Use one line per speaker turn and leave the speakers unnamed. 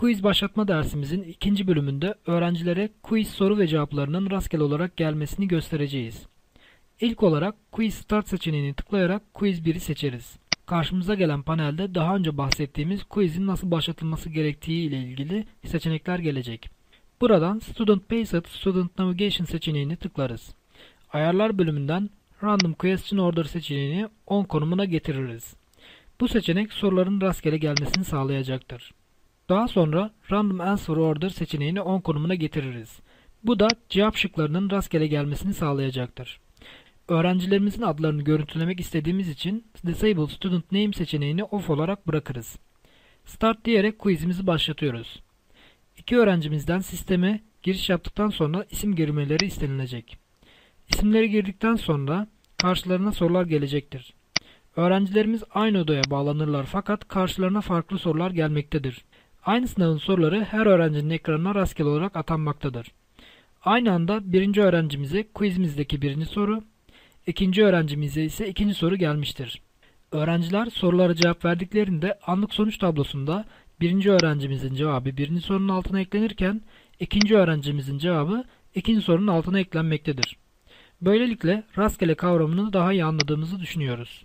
Quiz başlatma dersimizin ikinci bölümünde öğrencilere quiz soru ve cevaplarının rastgele olarak gelmesini göstereceğiz. İlk olarak Quiz Start seçeneğini tıklayarak Quiz 1'i seçeriz. Karşımıza gelen panelde daha önce bahsettiğimiz quizin nasıl başlatılması gerektiği ile ilgili seçenekler gelecek. Buradan Student Based Student Navigation seçeneğini tıklarız. Ayarlar bölümünden Random Question Order seçeneğini 10 konumuna getiririz. Bu seçenek soruların rastgele gelmesini sağlayacaktır. Daha sonra Random Answer Order seçeneğini 10 konumuna getiririz. Bu da cevap şıklarının rastgele gelmesini sağlayacaktır. Öğrencilerimizin adlarını görüntülemek istediğimiz için Disable Student Name seçeneğini off olarak bırakırız. Start diyerek quizimizi başlatıyoruz. İki öğrencimizden sisteme giriş yaptıktan sonra isim girmeleri istenilecek. İsimleri girdikten sonra karşılarına sorular gelecektir. Öğrencilerimiz aynı odaya bağlanırlar fakat karşılarına farklı sorular gelmektedir. Aynı sınavın soruları her öğrencinin ekranına rastgele olarak atanmaktadır. Aynı anda birinci öğrencimize quizimizdeki birinci soru, ikinci öğrencimize ise ikinci soru gelmiştir. Öğrenciler sorulara cevap verdiklerinde anlık sonuç tablosunda birinci öğrencimizin cevabı birinci sorunun altına eklenirken ikinci öğrencimizin cevabı ikinci sorunun altına eklenmektedir. Böylelikle rastgele kavramını daha iyi anladığımızı düşünüyoruz.